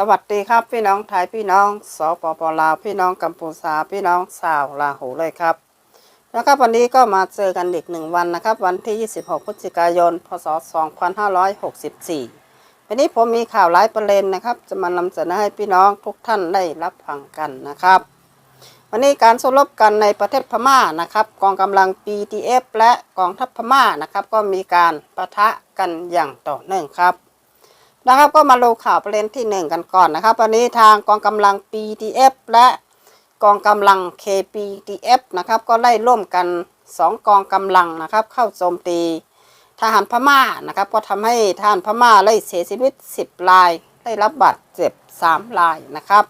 สวัสดีครับพี่น้องไทยพี่น้องสปปลาวพี่น้องกัมพูชาพี่น้องสาวลาหูเลยครับนะครับวันนี้ก็มาเจอกันอีกหนึ่งวันนะครับ วันที่ 26 พฤศจิกายน พศ 2564 วันนี้ผมมีข่าวหลายประเด็นนะครับ จะมานำเสนอให้พี่น้องทุกท่านได้รับฟังกันนะครับ วันนี้การสู้รบกันในประเทศพม่านะครับ กองกำลัง PTF และกองทัพพม่านะครับ ก็มีการประทะกันอย่างต่อเนื่องครับ นะครับก็มาดูข่าวประเด็นที่หนึ่งกันก่อนนะครับวันนี้ทางกองกำลัง PTF และกองกำลัง KPTF นะครับก็ไล่ร่วมกันสองกองกำลังนะครับ เข้าโจมตีทหารพม่านะครับก็ทำให้ทหารพม่าไล่เสียชีวิต 10ราย ได้รับบาดเจ็บ 3 รายนะครับ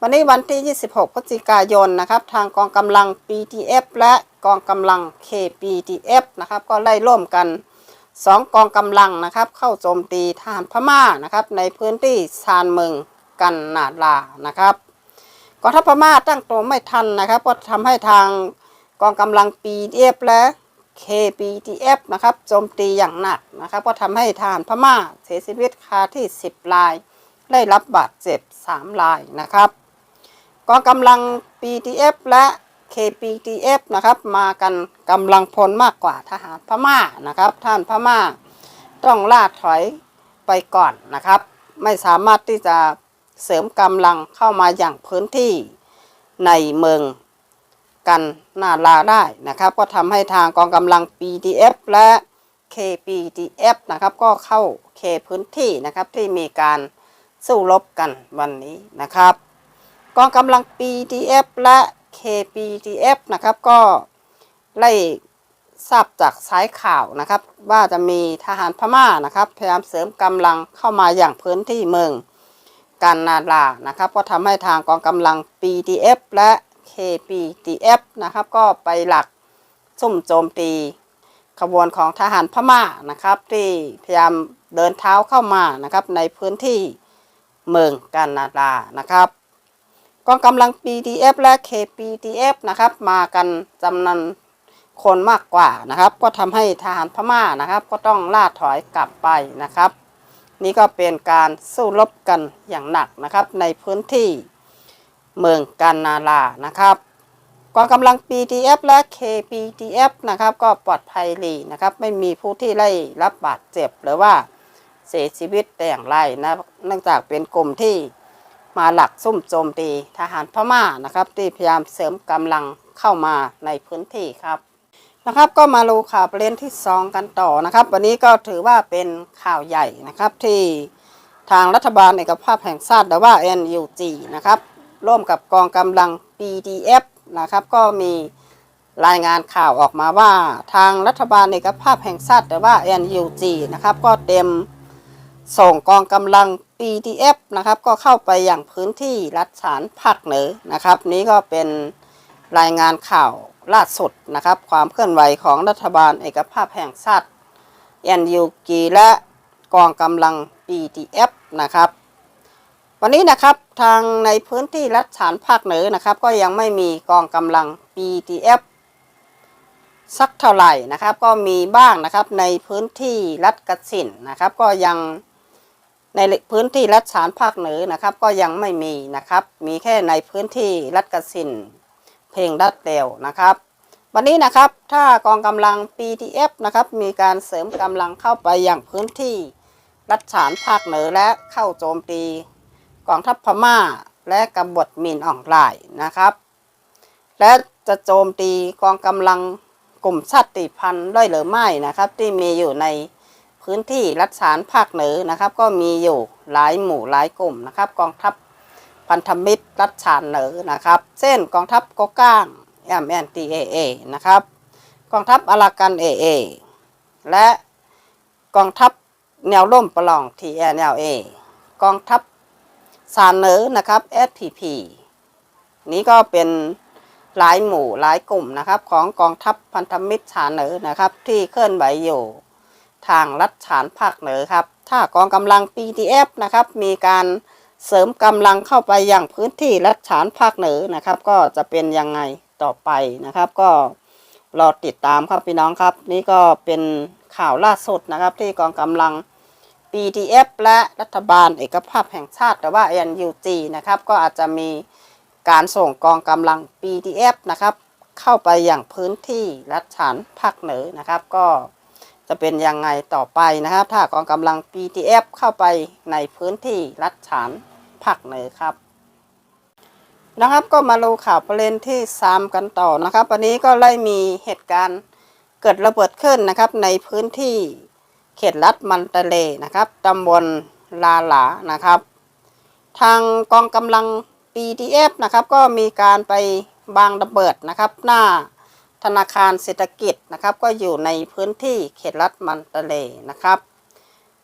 วันนี้วันที่ 26พฤศจิกายนนะครับทางกองกำลัง PTF และกองกำลัง KPTF นะครับก็ไล่ร่วมกัน สองกองกำลังนะครับ เข้าโจมตีทหารพม่านะครับ ในพื้นที่ชานเมืองกันนาลานะครับกองทัพพม่าตั้งตัวไม่ทันนะครับ ก็ทำให้ทางกองกำลัง PDF และ KPTF นะครับโจมตีอย่างหนักนะครับ ก็ทำให้ทหารพม่าเสียชีวิตคาที่ 10 ราย ได้รับบาดเจ็บ 3 รายนะครับกองกำลัง PTF และ KPTF นะครับ มากันกำลังพลมากกว่าทหารพม่านะครับ ท่านพม่าต้องล่าถอยไปก่อนนะครับ ไม่สามารถที่จะเสริมกำลังเข้ามาอย่างพื้นที่ในเมืองกันนาลาได้นะครับ ก็ทำให้ทางกองกำลัง PTF และ KPTF นะครับก็เข้าเคพื้นที่นะครับที่มีการสู้รบกันวันนี้นะครับ กองกำลัง PTF และ KPTF นะครับ ก็ไล่ทราบจากสายข่าวนะครับ ว่าจะมีทหารพม่านะครับ พยายามเสริมกำลังเข้ามาอย่างพื้นที่เมืองกันนาลานะครับ ก็ทำให้ทางกองกำลัง PTF และ KPTF นะครับ ก็ไปหลักซุ่มโจมตีขบวนของทหารพม่านะครับ ที่พยายามเดินเท้าเข้ามานะครับ ในพื้นที่เมืองกันนาลานะครับ กองกำลัง PTF และ KPTF นะครับ มากันจำนวนคนมากกว่านะครับ ก็ทำให้ทหารพม่านะครับ ก็ต้องล่าถอยกลับไปนะครับ นี่ก็เป็นการสู้รบกันอย่างหนักนะครับ ในพื้นที่เมืองกานาลานะครับกองกำลัง PTF และ KPTF นะครับ ก็ปลอดภัยดีนะครับ ไม่มีผู้ที่ได้รับบาดเจ็บหรือว่าเสียชีวิตแต่อย่างไรนะเนื่องจากเป็นกลุ่มที่ มาหลักซุ่มโจมตีทหารพม่านะครับ ที่พยายามเสริมกำลังเข้ามาในพื้นที่ครับนะครับก็มาดูข่าวประเด็นที่สองกันต่อนะครับ วันนี้ก็ถือว่าเป็นข่าวใหญ่นะครับที่ทางรัฐบาลเอกภาพแห่งชาติหรือว่า NUG นะครับร่วมกับกองกำลัง PDF นะครับก็มีรายงานข่าวออกมาว่า ทางรัฐบาลเอกภาพแห่งชาติหรือว่า NUG นะครับก็เต็ม ส่งกองกำลัง PDF นะครับ ก็เข้าไปอย่างพื้นที่รัฐฉานภาคเหนือนะครับ นี้ก็เป็นรายงานข่าวล่าสุดนะครับ ความเคลื่อนไหวของรัฐบาลเอกภาพแห่งชาติ NUG และกองกำลัง PDF นะครับ วันนี้นะครับทางในพื้นที่รัฐฉานภาคเหนือนะครับ ก็ยังไม่มีกองกำลัง PDF สักเท่าไหร่นะครับ ก็มีบ้างนะครับในพื้นที่รัฐกสินนะครับ ก็ยัง ในพื้นที่รัฐฉานภาคเหนือนะครับ ก็ยังไม่มีนะครับ มีแค่ในพื้นที่รัฐกสินเพลงรัฐเดวนะครับ วันนี้นะครับถ้ากองกำลัง PTF นะครับมีการเสริมกำลังเข้าไปอย่างพื้นที่รัฐฉานภาคเหนือและเข้าโจมตีกองทัพพม่า และกบฏมินอ่องลายนะครับ และจะโจมตีกองกำลังกลุ่มชาติพันธุ์ด้หรือไม่นะครับ ที่มีอยู่ใน พื้นที่รัฐฉานภาคเหนือนะครับ ก็มีอยู่หลายหมู่หลายกลุ่มนะครับ กองทัพพันธมิตรรัฐฉานเหนือนะครับ เช่นกองทัพกก้าง MNTAA นะครับ กองทัพอารากัน AA และกองทัพแนวร่มประลอง TNLA กองทัพสานเหนือนะครับ SPP นี้ก็เป็นหลายหมู่หลายกลุ่มนะครับ ของกองทัพพันธมิตรฉานเหนือนะครับ ที่เคลื่อนไหวอยู่ ทางรัฐฉานภาคเหนือครับ ถ้ากองกำลัง PTF นะครับ มีการเสริมกำลังเข้าไปอย่างพื้นที่รัฐฉานภาคเหนือนะครับ ก็จะเป็นยังไงต่อไปนะครับ ก็รอติดตามครับพี่น้องครับ นี่ก็เป็นข่าวล่าสุดนะครับที่กองกำลัง PDF และรัฐบาลเอกภาพแห่งชาติ หรือว่า NUG นะครับ ก็อาจจะมีการส่งกองกำลัง PDF นะครับ เข้าไปอย่างพื้นที่รัฐฉานภาคเหนือนะครับก็ จะเป็นยังไงต่อไปนะครับ ถ้ากองกำลัง PDF เข้าไปในพื้นที่รัฐฉานภาคเหนือครับนะครับก็มาดูข่าวประเด็นที่3กันต่อนะครับ วันนี้ก็ไล่มีเหตุการณ์เกิดระเบิดขึ้นนะครับ ในพื้นที่เขตรัฐมันตะเลนะครับตำบลลาหลานะครับ ทางกองกำลัง PDF นะครับ ก็มีการไปบางระเบิดนะครับ หน้า ธนาคารเศรษฐกิจนะครับก็อยู่ในพื้นที่เขตรัฐมันตะเลนะครับ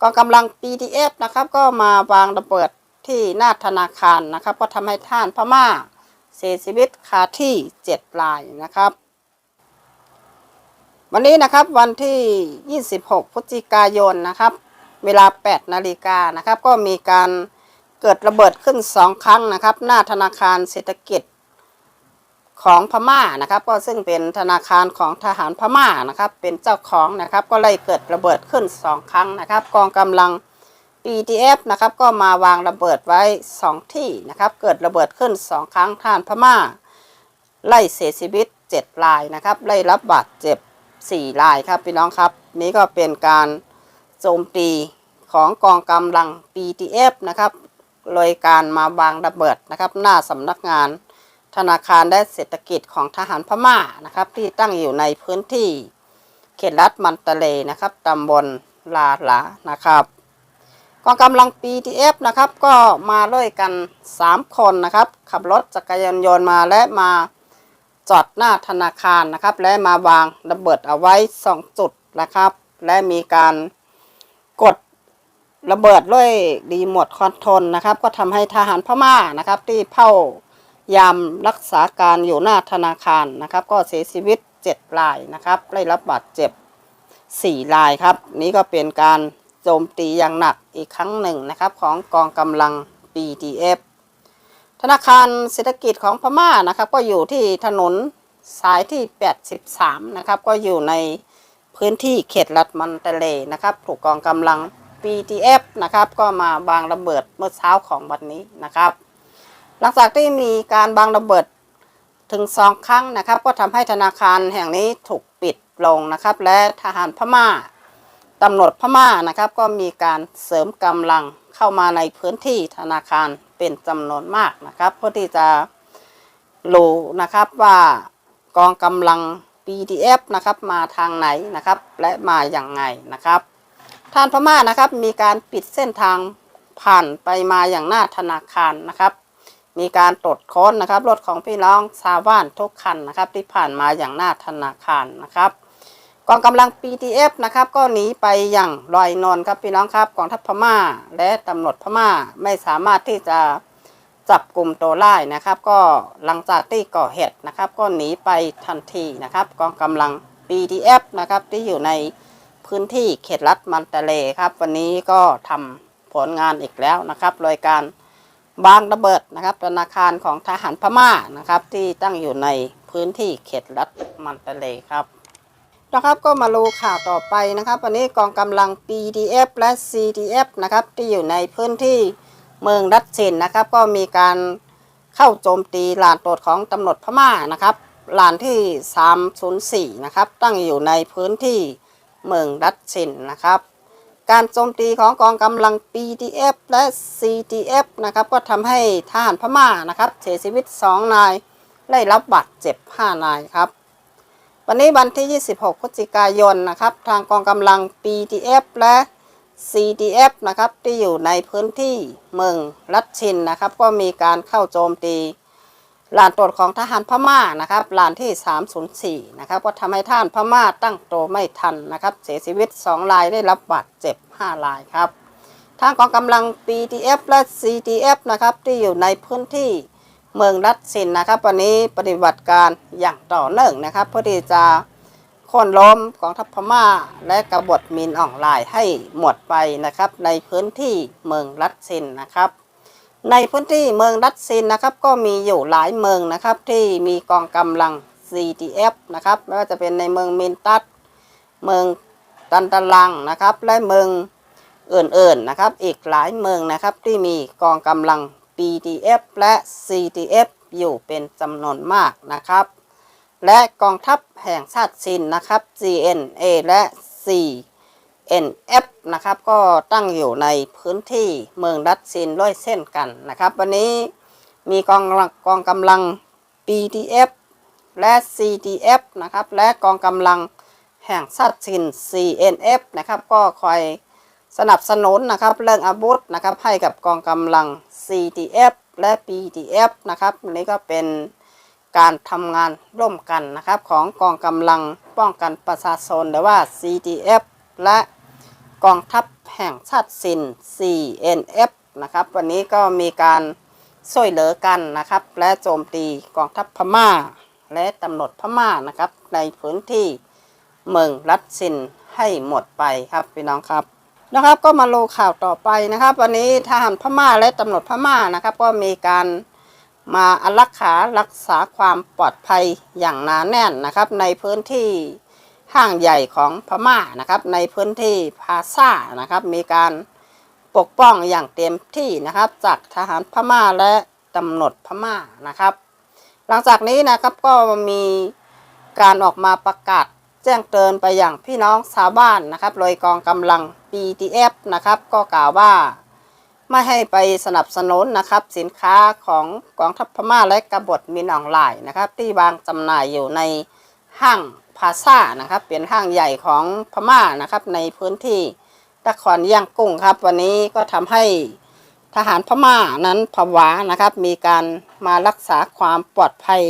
กองกำลัง PDF นะครับก็มาวางระเบิดที่หน้าธนาคารนะครับ ก็ทำให้ท่านพม่าเสียชีวิตคาที่ 7 รายนะครับ วันนี้นะครับวันที่ 26 พฤศจิกายนนะครับ เวลา 8 นาฬิกานะครับ ก็มีการเกิดระเบิดขึ้น 2 ครั้งนะครับ หน้าธนาคารเศรษฐกิจ ของพม่านะครับ ก็ซึ่งเป็นธนาคารของทหารพม่านะครับ เป็นเจ้าของนะครับ ก็เลยเกิดระเบิดขึ้น 2 ครั้งนะครับ กองกำลัง PDF นะครับ ก็มาวางระเบิดไว้ 2 ที่นะครับ เกิดระเบิดขึ้น 2 ครั้งท่านพม่า ไล่เสียชีวิต 7 รายนะครับ ไล่รับบาดเจ็บ 4 รายครับพี่น้องครับ นี่ก็เป็นการโจมตีของกองกำลัง PDF นะครับ โดยการมาวางระเบิดนะครับ หน้าสำนักงาน ธนาคารและเศรษฐกิจของทหารพม่านะครับ ที่ตั้งอยู่ในพื้นที่ เขตรัฐมันตะเลนะครับตำบลลาหลานะครับกองกำลัง PDF นะครับก็มาด้วยกัน 3 คนนะครับ ขับรถจักรยานยนต์มาและมาจอดหน้าธนาคารนะครับ และมาวางระเบิดเอาไว้ 2 จุดนะครับ และมีการกดระเบิดด้วยรีโมทคอนโทรลนะครับ ก็ทำให้ทหารพม่านะครับที่เฝ้า ยามรักษาการอยู่หน้าธนาคารนะครับ ก็เสียชีวิต 7 รายนะครับ ได้รับบาดเจ็บ 4 รายครับ นี่ก็เป็นการโจมตีอย่างหนักอีกครั้งหนึ่งนะครับ ของกองกำลัง BDF ธนาคารเศรษฐกิจของพม่านะครับ ก็อยู่ที่ถนนสายที่ 83 นะครับ ก็อยู่ในพื้นที่เขตรัฐมันตะเลนะครับ ถูกกองกำลัง BDF นะครับ ก็มาบางระเบิดเมื่อเช้าของวันนี้นะครับ หลังจากที่มีการบางระเบิดถึงสองครั้งนะครับ ก็ทำให้ธนาคารแห่งนี้ถูกปิดลงนะครับ และทหารพม่าตำรวจพม่านะครับ ก็มีการเสริมกำลังเข้ามาในพื้นที่ธนาคารเป็นจำนวนมากนะครับ เพื่อที่จะรู้นะครับว่ากองกำลัง PDF นะครับมาทางไหนนะครับ และมาอย่างไงนะครับท่านพม่านะครับมีการปิดเส้นทางผ่านไปมาอย่างหน้าธนาคารนะครับ มีการตรวจค้นนะครับรถของพี่น้องชาวบ้านทุกคันนะครับที่ผ่านมาอย่างหน้าธนาคารนะครับกองกำลัง PTF นะครับก็หนีไปอย่างลอยนอนครับพี่น้องครับกองทัพพม่า และตำรวจพม่าไม่สามารถที่จะจับกลุ่มตัวได้นะครับ ก็หลังจากที่ก่อเหตุนะครับ ก็หนีไปทันทีนะครับกองกำลัง PTF นะครับที่อยู่ในพื้นที่เขตรัฐมันตะเลครับ วันนี้ก็ทำผลงานอีกแล้วนะครับโดยการ บางระเบิดนะครับธนาคารของทหารพม่านะครับ ที่ตั้งอยู่ในพื้นที่เขตรัฐมันตะเลครับนะครับก็มาดูข่าวต่อไปนะครับวันนี้กองกำลัง PDF และ CDF นะครับที่อยู่ในพื้นที่เมืองรัดชินนะครับ ก็มีการเข้าโจมตีลานตรวจของตำรวจพม่านะครับลานที่ 304 นะครับ ตั้งอยู่ในพื้นที่เมืองรัดชินนะครับ การโจมตีของกองกำลัง PDF และ CTF นะครับก็ทำให้ทหารพม่านะครับเสียชีวิต 2 นาย ได้รับบาดเจ็บ 5 นายครับ วันนี้วันที่ 26 พฤศจิกายนนะครับทางกองกำลัง PDF และ CTF นะครับที่อยู่ในพื้นที่เมืองรัดชินนะครับก็มีการเข้าโจมตี ลานตรวจของทหารพม่านะครับลานที่ 304 นะครับก็ทำให้ท่านพม่าตั้งตัวไม่ทันนะครับ เสียชีวิต 2 รายได้รับบาดเจ็บ 5 รายครับทางกองกำลัง PTF และ CTF นะครับที่อยู่ในพื้นที่เมืองรัดสินนะครับ วันนี้ปฏิบัติการอย่างต่อเนื่องนะครับ เพื่อที่จะโค่นล้มกองทัพพม่า และกบฏมินอ่อนไลน์ให้หมดไปนะครับ ในพื้นที่เมืองรัดสินนะครับ ในพื้นที่เมืองรัดซินนะครับก็มีอยู่หลายเมืองนะครับที่มีกองกำลัง CTF นะครับไม่ว่าจะเป็นในเมืองมินตัสเมืองตันตะลังนะครับ และเมืองอื่นๆนะครับ อีกหลายเมืองนะครับที่มีกองกำลัง BDF และ CDF อยู่เป็นจำนวนมากนะครับ และกองทัพแห่งชาติซินนะครับ GNA และ NF นะครับก็ตั้งอยู่ในพื้นที่เมืองรัสซินด้วยเช่นกันนะครับ วันนี้มีกองกองกำลัง BDF และ CDF นะครับและกองกำลังแห่งชาติซิน CNF นะครับก็คอยสนับสนุนนะครับเรื่องอาวุธนะครับให้กับกองกำลัง CDF และ BDF นะครับนนี้ก็เป็นการทำงานร่วมกันนะครับของกองกำลังป้องกันประชาชนหรือว่า CDF และ กองทัพแห่งชาติซิน CNF นะครับ วันนี้ก็มีการช่วยเหลือกันนะครับ และโจมตีกองทัพพม่า และตำรวจพม่านะครับ ในพื้นที่เมืองรัสซินให้หมดไปครับพี่น้องครับนะครับ ก็มาโลข่าวต่อไปนะครับ วันนี้ทหารพม่าและตำรวจพม่านะครับ ก็มีการมาอารักขารักษาความปลอดภัยอย่างหนาแน่นนะครับ ในพื้นที่ ห้างใหญ่ของพม่านะครับ ในพื้นที่พาซ่านะครับ มีการปกป้องอย่างเต็มที่นะครับ จากทหารพม่าและตำรวจพม่านะครับ หลังจากนี้นะครับก็มีการออกมาประกาศแจ้งเตือนไปอย่างพี่น้องชาวบ้านนะครับโดยกองกำลัง BTF นะครับ ก็กล่าวว่าไม่ให้ไปสนับสนุนนะครับ สินค้าของกองทัพพม่าและกบฏมินออนไลน์นะครับ ที่วางจำหน่ายอยู่ในห้าง พาซ่านะครับ เป็นห้างใหญ่ของพม่านะครับ ในพื้นที่นครย่างกุ้งครับ วันนี้ก็ทำให้ทหารพม่านั้นผวานะครับ มีการมารักษาความปลอดภัย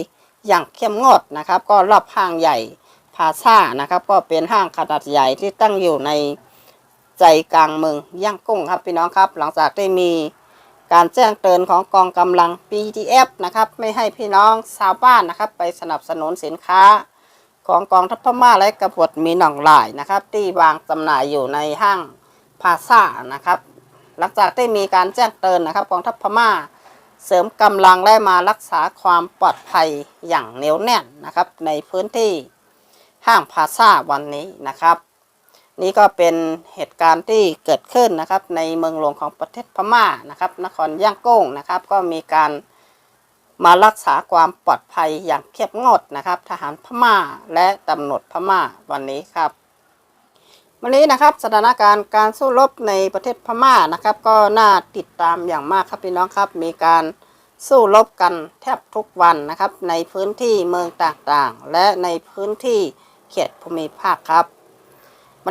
อย่างเข้มงวดนะครับ ก็รอบห้างใหญ่พาซ่านะครับ ก็เป็นห้างขนาดใหญ่ที่ตั้งอยู่ในใจกลางเมืองย่างกุ้งครับพี่น้องครับ หลังจากได้มีการแจ้งเตือนของกองกำลัง BTF นะครับ ไม่ให้พี่น้องชาวบ้านนะครับ ไปสนับสนุนสินค้า ของกองทัพพม่าและกระบฏมีหนองหลายนะครับ ที่วางจำหน่ายอยู่ในห้างพาซ่านะครับ หลังจากได้มีการแจ้งเตือนนะครับกองทัพพม่า เสริมกำลังและมารักษาความปลอดภัยอย่างเหนียวแน่นนะครับ ในพื้นที่ห้างพาซ่าวันนี้นะครับ นี่ก็เป็นเหตุการณ์ที่เกิดขึ้นนะครับ ในเมืองหลวงของประเทศพม่านะครับ นครย่างกุ้งนะครับ ก็มีการ มารักษาความปลอดภัยอย่างเข้มงวดนะครับ ทหารพม่าและตำรวจพม่าวันนี้ครับวันนี้นะครับสถานการณ์การสู้รบในประเทศพม่านะครับ ก็น่าติดตามอย่างมากครับพี่น้องครับมีการสู้รบกันแทบทุกวันนะครับ ในพื้นที่เมืองต่างๆ และในพื้นที่เขตภูมิภาคครับ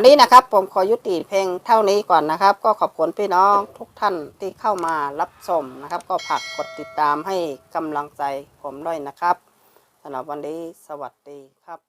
วันนี้นะครับผมขอยุติเพลงเท่านี้ก่อนนะครับ ก็ขอบคุณพี่น้องทุกท่านที่เข้ามารับชมนะครับ ก็ฝากกดติดตามให้กำลังใจผมด้วยนะครับสำหรับวันนี้สวัสดีครับ